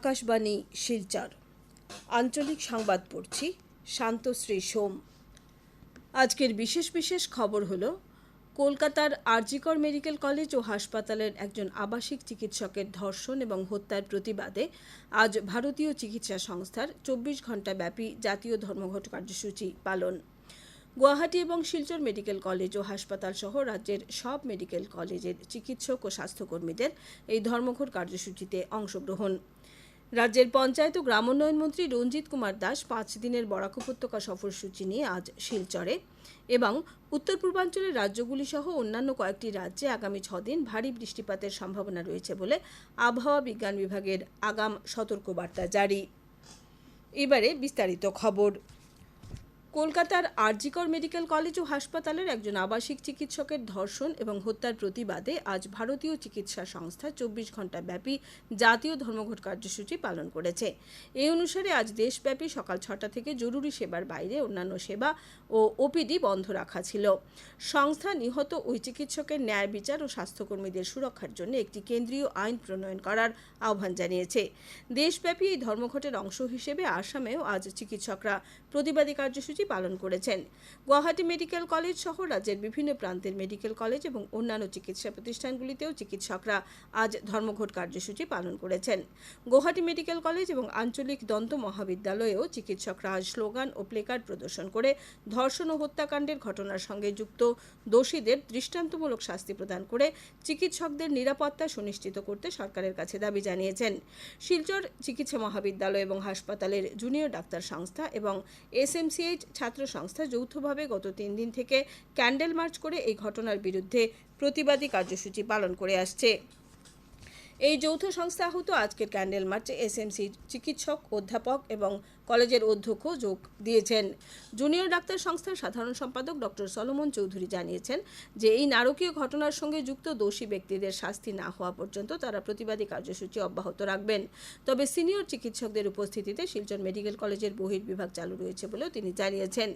আকাশবাণী, শিলচর। আঞ্চলিক সংবাদ পড়ছি শান্তশ্রী সোম। আজকের বিশেষ বিশেষ খবর হলো, কলকাতার আরজিকর মেডিকেল কলেজ ও হাসপাতালের একজন আবাসিক চিকিৎসকের ধর্ষণ এবং হত্যার প্রতিবাদে আজ ভারতীয় চিকিৎসা সংস্থার চব্বিশ ঘণ্টা ব্যাপী জাতীয় ধর্মঘট কার্যসূচি পালন। গুয়াহাটি এবং শিলচর মেডিকেল কলেজ ও হাসপাতাল সহ রাজ্যের সব মেডিকেল কলেজের চিকিৎসক ও স্বাস্থ্যকর্মীদের এই ধর্মঘট কার্যসূচিতে অংশগ্রহণ। রাজ্যের পঞ্চায়েত ও গ্রামোন্নয়ন মন্ত্রী রঞ্জিত কুমার দাস পাঁচ দিনের বরাক উপত্যকা সফরসূচি নিয়ে আজ শিলচরে এবং উত্তর পূর্বাঞ্চলের রাজ্যগুলি সহ অন্যান্য কয়েকটি রাজ্যে আগামী ছদিন ভারী বৃষ্টিপাতের সম্ভাবনা রয়েছে বলে আবহাওয়া বিজ্ঞান বিভাগের আগাম সতর্কবার্তা জারি। এবারে বিস্তারিত খবর। কলকাতার আরজিকর মেডিকেল কলেজ ও হাসপাতালের একজন আবাসিক চিকিৎসকের ধর্ষণ এবং হত্যার প্রতিবাদে আজ ভারতীয় চিকিৎসা সংস্থা চব্বিশ ঘণ্টা ব্যাপী জাতীয় ধর্মঘট কার্যসূচি পালন করেছে। এই অনুসারে আজ দেশব্যাপী সকাল ছটা থেকে জরুরি সেবার বাইরে অন্যান্য সেবা ও ওপিডি বন্ধ রাখা ছিল। সংস্থা নিহত ওই চিকিৎসকের ন্যায় বিচার ও স্বাস্থ্যকর্মীদের সুরক্ষার জন্য একটি কেন্দ্রীয় আইন প্রণয়ন করার আহ্বান জানিয়েছে। দেশব্যাপী এই ধর্মঘটের অংশ হিসেবে আসামেও আজ চিকিৎসকরা প্রতিবাদী কার্যসূচি পালন করেছেন। গুয়াহাটি মেডিকেল কলেজ সহ রাজ্যের বিভিন্ন প্রান্তের মেডিকেল কলেজ এবং অন্যান্য চিকিৎসা প্রতিষ্ঠানগুলিতেও চিকিৎসকরা আজ ধর্মঘট কার্যসূচি পালন করেছেন। গুয়াহাটি মেডিকেল কলেজ এবং আঞ্চলিক দন্ত মহাবিদ্যালয়েও চিকিৎসকরা আজ স্লোগান ও প্লেকার্ড প্রদর্শন করে ধর্ষণ ও হত্যাকাণ্ডের ঘটনার সঙ্গে যুক্ত দোষীদের দৃষ্টান্তমূলক শাস্তি প্রদান করে চিকিৎসকদের নিরাপত্তা সুনিশ্চিত করতে সরকারের কাছে দাবি জানিয়েছেন। শিলচর চিকিৎসা মহাবিদ্যালয় এবং হাসপাতালের জুনিয়র ডাক্তার সংস্থা এবং এস এসএমসিএইচ ছাত্র সংস্থা যৌথভাবে গত তিন দিন থেকে ক্যান্ডেল মার্চ করে এই ঘটনার বিরুদ্ধে প্রতিবাদী কার্যসূচি পালন করে আসছে। এই যৌথ সংস্থা হতো আজকের ক্যান্ডেল মার্চে এসএমসি চিকিৎসক, অধ্যাপক এবং কলেজের অধ্যক্ষ যোগ দিয়েছেন। জুনিয়র ডাক্তার সংস্থার সাধারণ সম্পাদক ডক্টর সলোমন চৌধুরী জানিয়েছেন যে, এই নারকীয় ঘটনার সঙ্গে যুক্ত দোষী ব্যক্তিদের শাস্তি না হওয়া পর্যন্ত তারা প্রতিবাদী কার্যসূচি অব্যাহত রাখবেন। তবে সিনিয়র চিকিৎসকদের উপস্থিতিতে শিলচর মেডিকেল কলেজের বহির বিভাগ চালু রয়েছে বলেও তিনি জানিয়েছেন।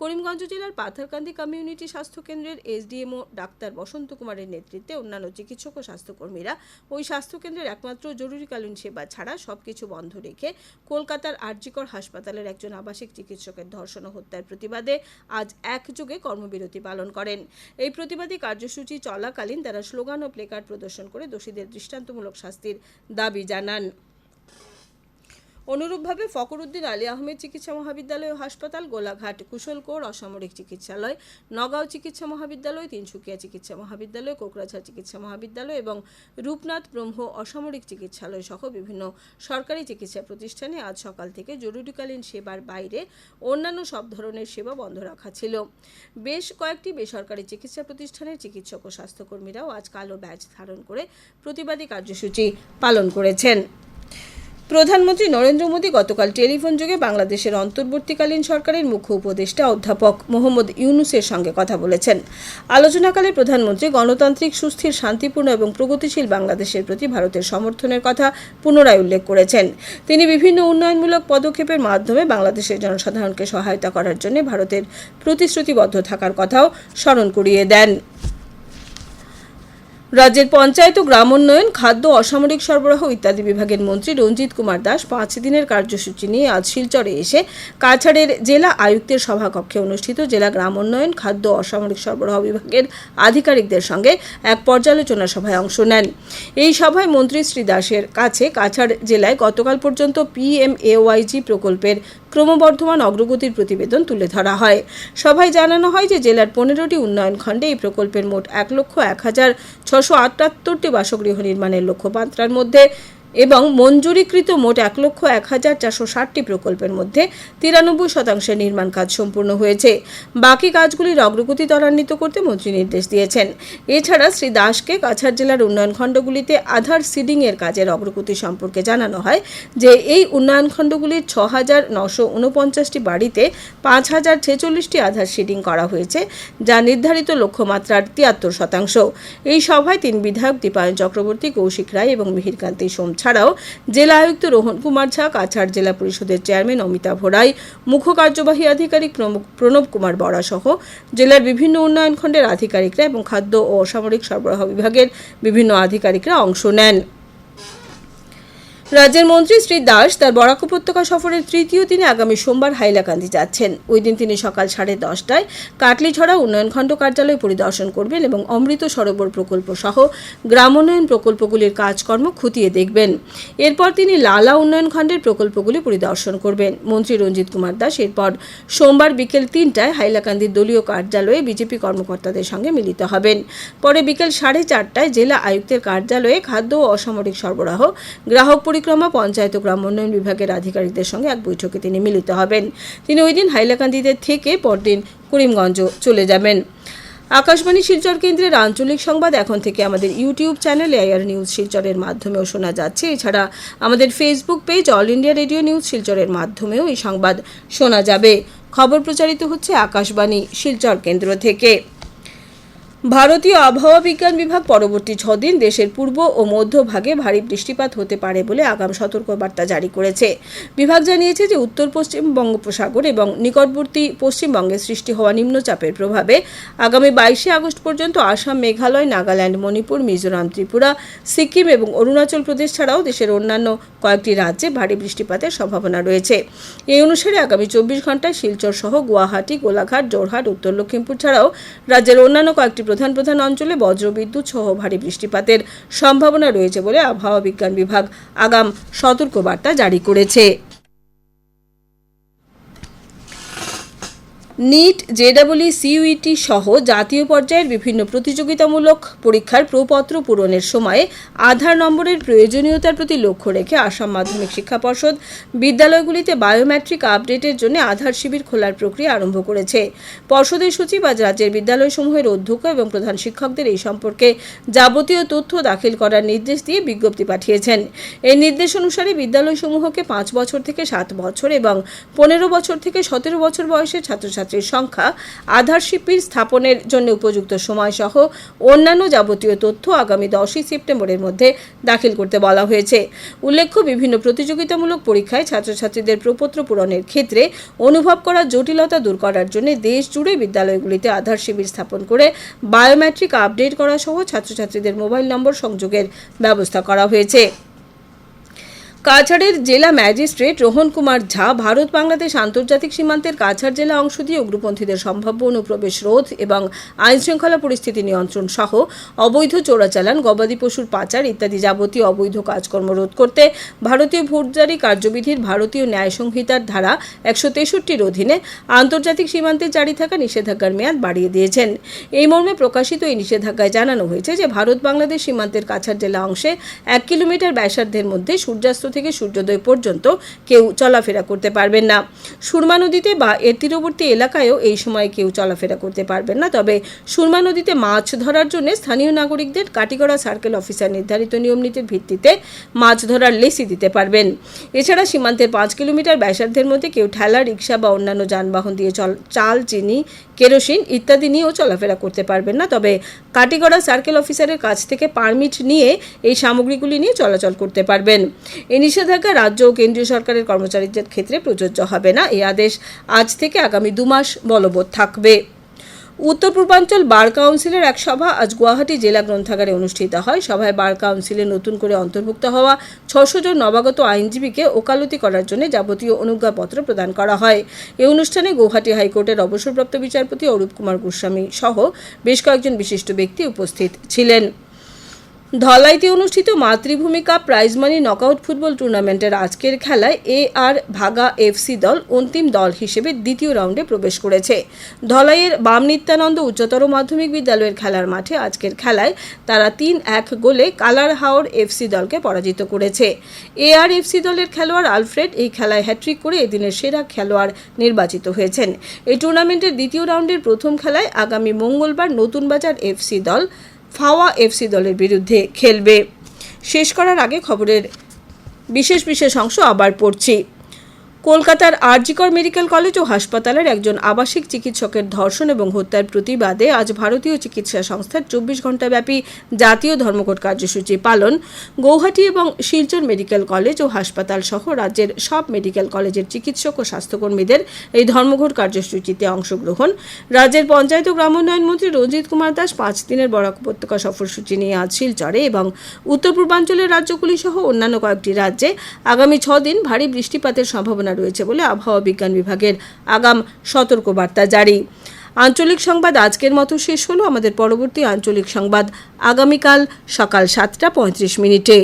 করিমগঞ্জ জেলার পাথারকান্দি কমিউনিটি স্বাস্থ্য কেন্দ্রের এসডিএমও ডাক্তার বসন্ত কুমারের নেতৃত্বে অন্যান্য চিকিৎসক ও স্বাস্থ্যকর্মীরা ওই স্বাস্থ্যকেন্দ্রের একমাত্র জরুরিকালীন সেবা ছাড়া সবকিছু বন্ধ রেখে কলকাতার আরজিকর হাসপাতালের একজন আবাসিক চিকিৎসকের ধর্ষণ হত্যার প্রতিবাদে আজ একযোগে কর্মবিরতি পালন করেন। এই প্রতিবাদী কার্যসূচি চলাকালীন তারা স্লোগান ও প্লেকার্ড প্রদর্শন করে দোষীদের দৃষ্টান্তমূলক শাস্তির দাবি জানান। অনুরূপভাবে ফকরুদ্দিন আলী আহমেদ চিকিৎসা মহাবিদ্যালয় ও হাসপাতাল, গোলাঘাট কুশলকোর অসামরিক চিকিৎসালয়, নগাঁও চিকিৎসা মহাবিদ্যালয়, তিনসুকিয়া চিকিৎসা মহাবিদ্যালয়, কোকরাঝাড় চিকিৎসা মহাবিদ্যালয় এবং রূপনাথ ব্রহ্ম অসামরিক চিকিৎসালয় সহ বিভিন্ন সরকারি চিকিৎসা প্রতিষ্ঠানে আজ সকাল থেকে জরুরিকালীন সেবার বাইরে অন্যান্য সব ধরনের সেবা বন্ধ রাখা ছিল। বেশ কয়েকটি বেসরকারি চিকিৎসা প্রতিষ্ঠানের চিকিৎসক ও স্বাস্থ্যকর্মীরাও আজ কালো ব্যাজ ধারণ করে প্রতিবাদী কার্যসূচি পালন করেছেন। প্রধানমন্ত্রী নরেন্দ্র মোদী গতকাল টেলিফোন যোগে বাংলাদেশের অন্তর্বর্তীকালীন সরকারের মুখ্য উপদেষ্টা অধ্যাপক মোহাম্মদ ইউনুসের সঙ্গে কথা বলেছেন। আলোচনাকালে প্রধানমন্ত্রী গণতান্ত্রিক, সুস্থির, শান্তিপূর্ণ এবং প্রগতিশীল বাংলাদেশের প্রতি ভারতের সমর্থনের কথা পুনরায় উল্লেখ করেছেন। তিনি বিভিন্ন উন্নয়নমূলক পদক্ষেপের মাধ্যমে বাংলাদেশের জনসাধারণকে সহায়তা করার জন্য ভারতের প্রতিশ্রুতিবদ্ধ থাকার কথাও স্মরণ করিয়ে দেন। রাজ্যের পঞ্চায়েত ও গ্রাম উন্নয়ন খাদ্য, অসামরিক সরবরাহ ইত্যাদি বিভাগের মন্ত্রী রঞ্জিত কুমার দাস পাঁচ দিনের কার্যসূচি নিয়ে আজ শিলচরে এসে কাছাড়ের জেলা আয়ুক্তের সভাকক্ষে অনুষ্ঠিত জেলা গ্রাম উন্নয়ন খাদ্য, অসামরিক সরবরাহ বিভাগের আধিকারিকদের সঙ্গে এক পর্যালোচনা সভায় অংশ নেন। এই সভায় মন্ত্রী শ্রী দাসের কাছে কাছাড় জেলায় গতকাল পর্যন্ত পিএমএওয়াইজি প্রকল্পের ক্রমবর্ধমান অগ্রগতির প্রতিবেদন তুলে ধরা হয়। সভায় জানানো হয় যে জেলার পনেরোটি উন্নয়ন খণ্ডে এই প্রকল্পের মোট এক লক্ষ এক হাজার ছশো আটাত্তরটি বাসগৃহ নির্মাণের লক্ষ্যমাত্রার মধ্যে এবং মঞ্জুরিকৃত মোট এক লক্ষ এক হাজার চারশো ষাটটি প্রকল্পের মধ্যে তিরানব্বই শতাংশের নির্মাণ কাজ সম্পূর্ণ হয়েছে। বাকি কাজগুলির অগ্রগতি ত্বরান্বিত করতে মন্ত্রী নির্দেশ দিয়েছেন। এছাড়া শ্রী দাসকে কাছাড় জেলার উন্নয়ন খণ্ডগুলিতে আধার সিডিং এর কাজের অগ্রগতি সম্পর্কে জানানো হয় যে, এই উন্নয়ন খণ্ডগুলির ছ হাজার নশো উনপঞ্চাশটি বাড়িতে পাঁচ হাজার ছেচল্লিশটি আধার সিডিং করা হয়েছে, যা নির্ধারিত লক্ষ্যমাত্রার তিয়াত্তর শতাংশ। এই সভায় তিন বিধায়ক দীপায়ন চক্রবর্তী, কৌশিক রায় এবং মিহিরকান্তি সোম ছাড়াও জেলা আয়ুক্ত রোহন কুমার ঝা, কাছাড় জেলা পরিষদের চেয়ারম্যান অমিতাভ রায় মুখ্য কার্যবাহী আধিকারিক প্রণব কুমার বরা সহ জেলার বিভিন্ন উন্নয়ন খণ্ডের আধিকারিকরা এবং খাদ্য ও অসামরিক সরবরাহ বিভাগের বিভিন্ন আধিকারিকরা অংশ নেন। রাজ্যের মন্ত্রী শ্রী দাস তার বরাক উপত্যকা সফরের তৃতীয় দিনে আগামী সোমবার হাইলাকান্দি যাচ্ছেন। ওই দিন তিনি সকাল সাড়ে দশটায় কাটলিছড়া উন্নয়নখণ্ড কার্যালয় পরিদর্শন করবেন এবং অমৃত সরোবর প্রকল্প সহ গ্রামোন্নয়ন প্রকল্পগুলির কাজকর্ম খতিয়ে দেখবেন। এরপর তিনি লালা উন্নয়ন খণ্ডের প্রকল্পগুলি পরিদর্শন করবেন। মন্ত্রী রঞ্জিত কুমার দাস এরপর সোমবার বিকেল তিনটায় হাইলাকান্দির দলীয় কার্যালয়ে বিজেপি কর্মকর্তাদের সঙ্গে মিলিত হবেন। পরে বিকেল সাড়ে চারটায় জেলা আয়ুক্তের কার্যালয়ে খাদ্য ও অসামরিক সরবরাহ, গ্রাহক পরিক্রমা, পঞ্চায়েত ও গ্রাম উন্নয়ন বিভাগের আধিকারিকদের সঙ্গে এক বৈঠকে তিনি মিলিত হবেন। তিনি ওই দিন হাইলাকান্দিতে থেকে পরদিন করিমগঞ্জ চলে যাবেন। আকাশবাণী শিলচর কেন্দ্রের আঞ্চলিক সংবাদ এখন থেকে আমাদের ইউটিউব চ্যানেল এআর নিউজ শিলচরের মাধ্যমেও শোনা যাচ্ছে। এছাড়া আমাদের Facebook page All India Radio news শিলচরের মাধ্যমেও এই সংবাদ শোনা যাবে। খবর প্রচারিত হচ্ছে আকাশবাণী শিলচর কেন্দ্র থেকে। ভারতীয় আবহাওয়া বিজ্ঞান বিভাগ পরবর্তী ছদিন দেশের পূর্ব ও মধ্যভাগে ভারী বৃষ্টিপাত হতে পারে বলে আগাম সতর্কবার্তা জারি করেছে। বিভাগ জানিয়েছে যে উত্তর, পশ্চিম বঙ্গোপসাগর এবং নিকটবর্তী পশ্চিমবঙ্গে সৃষ্টি হওয়া নিম্নচাপের প্রভাবে আগামী বাইশে আগস্ট পর্যন্ত আসাম, মেঘালয়, নাগাল্যান্ড, মণিপুর, মিজোরাম, ত্রিপুরা, সিকিম এবং অরুণাচল প্রদেশ ছাড়াও দেশের অন্যান্য কয়েকটি রাজ্যে ভারী বৃষ্টিপাতের সম্ভাবনা রয়েছে। এই অনুসারে আগামী চব্বিশ ঘন্টায় শিলচর সহ গুয়াহাটি, গোলাঘাট, জোরহাট, উত্তর লক্ষ্মীমপুর ছাড়াও রাজ্যের অন্যান্য কয়েকটি প্রধান প্রধান অঞ্চলে বজ্রবিদ্যুৎ সহ ভারী বৃষ্টিপাতের সম্ভাবনা রয়েছে বলে আবহাওয়া বিজ্ঞান বিভাগ আগাম সতর্কবার্তা জারি করেছে। নিট জেডাবলি সিইউটি সহ জাতীয় পর্যায়ের বিভিন্ন প্রতিযোগিতামূলক পরীক্ষার প্রপত্র পূরণের সময়ে আধার নম্বরের প্রয়োজনীয়তার প্রতি লক্ষ্য রেখে আসাম মাধ্যমিক শিক্ষা পর্ষদ বিদ্যালয়গুলিতে বায়োমেট্রিক আপডেটের জন্য আধার শিবির খোলার প্রক্রিয়া আরম্ভ করেছে। পর্ষদের সচিব আজ রাজ্যের বিদ্যালয়সমূহের অধ্যক্ষ এবং প্রধান শিক্ষকদের এই সম্পর্কে যাবতীয় তথ্য দাখিল করার নির্দেশ দিয়ে বিজ্ঞপ্তি পাঠিয়েছেন। এই নির্দেশ অনুসারে বিদ্যালয়সমূহকে পাঁচ বছর থেকে সাত বছর এবং পনেরো বছর থেকে সতেরো বছর বয়সের ছাত্রছাত্রীর সংখ্যা আধার শিবির স্থাপনের জন্য উপযুক্ত সময়সহ অন্যান্য যাবতীয় তথ্য আগামী দশই সেপ্টেম্বরের মধ্যে দাখিল করতে বলা হয়েছে। উল্লেখ্য, বিভিন্ন প্রতিযোগিতামূলক পরীক্ষায় ছাত্রছাত্রীদের প্রপত্র পূরণের ক্ষেত্রে অনুভব করা জটিলতা দূর করার জন্য দেশ জুড়ে বিদ্যালয়গুলিতে আধার শিবির স্থাপন করে বায়োমেট্রিক আপডেট করা সহ ছাত্রছাত্রীদের মোবাইল নম্বর সংযোগের ব্যবস্থা করা হয়েছে। কাছাড়ের জেলা ম্যাজিস্ট্রেট রোহন কুমার ঝা ভারত বাংলাদেশ আন্তর্জাতিক সীমান্তের কাছাড় জেলা অংশ দিয়ে উগ্রপন্থীদের সম্ভাব্য অনুপ্রবেশ রোধ এবং আইন শৃঙ্খলা পরিস্থিতি নিয়ন্ত্রণ সহ অবৈধ চোরাচালান, গবাদি পশুর পাচার ইত্যাদি যাবতীয় অবৈধ কাজকর্ম রোধ করতে ভারতীয় ভোটজারি কার্যবিধির ভারতীয় ন্যায় সংহিতার ধারা একশো তেষট্টির অধীনে আন্তর্জাতিক সীমান্তে জারি থাকা নিষেধাজ্ঞার মেয়াদ বাড়িয়ে দিয়েছেন। এই মর্মে প্রকাশিত এই নিষেধাজ্ঞায় জানানো হয়েছে যে, ভারত বাংলাদেশ সীমান্তের কাছাড় জেলা অংশে এক কিলোমিটার ব্যাসার্ধের মধ্যে সূর্যাস্ত থেকে সূর্যোদয় পর্যন্ত কেউ চলাফেরা করতে পারবেন না। সুরমা নদীতে বা এর তীরবর্তী এলাকায়ও এই সময় কেউ চলাফেরা করতে পারবেন না। তবে সুরমা নদীতে মাছ ধরার জন্য স্থানীয় নাগরিকদের কাটিগড়া সার্কেল অফিসার নির্ধারিত নিয়ম নীতির ভিত্তিতে মাছ ধরার লেসি দিতে পারবেন। এছাড়া সীমান্তের পাঁচ কিলোমিটার ব্যাসার্ধের মধ্যে কেউ ঠেলা রিক্সা বা অন্যান্য যানবাহন দিয়ে চল চিনি, কেরোসিন ইত্যাদি নিয়েও চলাফেরা করতে পারবেন না। তবে কাটিগড়া সার্কেল অফিসারের কাছ থেকে পারমিট নিয়ে এই সামগ্রীগুলি নিয়ে চলাচল করতে পারবেন। এই নিষেধাজ্ঞা রাজ্য ও কেন্দ্রীয় সরকারের কর্মচারীদের ক্ষেত্রে প্রযোজ্য হবে না। এই আদেশ আজ থেকে আগামী দু মাস বলবৎ থাকবে। উত্তর পূর্বাঞ্চল বার কাউন্সিলের এক সভা আজ গুয়াহাটি জেলা গ্রন্থাগারে অনুষ্ঠিত হয়। সভায় বার কাউন্সিলে নতুন করে অন্তর্ভুক্ত হওয়া ছশো জন নবাগত আইনজীবীকে ওকালতি করার জন্য যাবতীয় অনুজ্ঞাপত্র প্রদান করা হয়। এই অনুষ্ঠানে গুয়াহাটি হাইকোর্টের অবসরপ্রাপ্ত বিচারপতি অরূপ কুমার গোস্বামী সহ বেশ কয়েকজন বিশিষ্ট ব্যক্তি উপস্থিত ছিলেন। ধলাইতে অনুষ্ঠিত Matribhumi cup prize money knockout football টুর্নামেন্টের আজকের খেলায় এ আর ভাগা এফসি দল অন্তিম দল হিসেবে দ্বিতীয় রাউন্ডে প্রবেশ করেছে। ধলাইয়ের বাম নিত্যানন্দ উচ্চতর মাধ্যমিক বিদ্যালয়ের খেলার মাঠে আজকের খেলায় তারা তিন এক গোলে কালার হাওর এফসি দলকে পরাজিত করেছে। এ আর এফসি দলের খেলোয়াড় আলফ্রেড এই খেলায় হ্যাট্রিক করে এদিনের সেরা খেলোয়াড় নির্বাচিত হয়েছেন। এই টুর্নামেন্টের দ্বিতীয় রাউন্ডের প্রথম খেলায় আগামী মঙ্গলবার নতুন বাজার এফসি দল ফাওয়া এফসি দলের বিরুদ্ধে খেলবে। শেষ করার আগে খবরের বিশেষ বিশেষ অংশ আবার পড়ছি। কলকাতার আরজিকর মেডিকেল কলেজ ও হাসপাতালের একজন আবাসিক চিকিৎসকের ধর্ষণ এবং হত্যার প্রতিবাদে আজ ভারতীয় চিকিৎসা সংস্থার চব্বিশ ঘণ্টাব্যাপী জাতীয় ধর্মঘট কার্যসূচি পালন। গৌহাটি এবং শিলচর মেডিকেল কলেজ ও হাসপাতাল সহ রাজ্যের সব মেডিকেল কলেজের চিকিৎসক ও স্বাস্থ্যকর্মীদের এই ধর্মঘট কার্যসূচিতে অংশগ্রহণ। রাজ্যের পঞ্চায়েত ও গ্রামোন্নয়ন মন্ত্রী রঞ্জিত কুমার দাস পাঁচ দিনের বরাক উপত্যকা সফরসূচি নিয়ে আজ শিলচরে এবং উত্তর পূর্বাঞ্চলের রাজ্যগুলি সহ অন্যান্য কয়েকটি রাজ্যে আগামী ছদিন ভারী বৃষ্টিপাতের সম্ভাবনা রয়েছে বলে আবহাওয়া বিজ্ঞান বিভাগের আগাম সতর্কবার্তা জারি। আঞ্চলিক সংবাদ আজকের মতো শেষ হলো। আমাদের পরবর্তী আঞ্চলিক সংবাদ আগামীকাল সকাল সাতটা পঁয়ত্রিশ মিনিটে।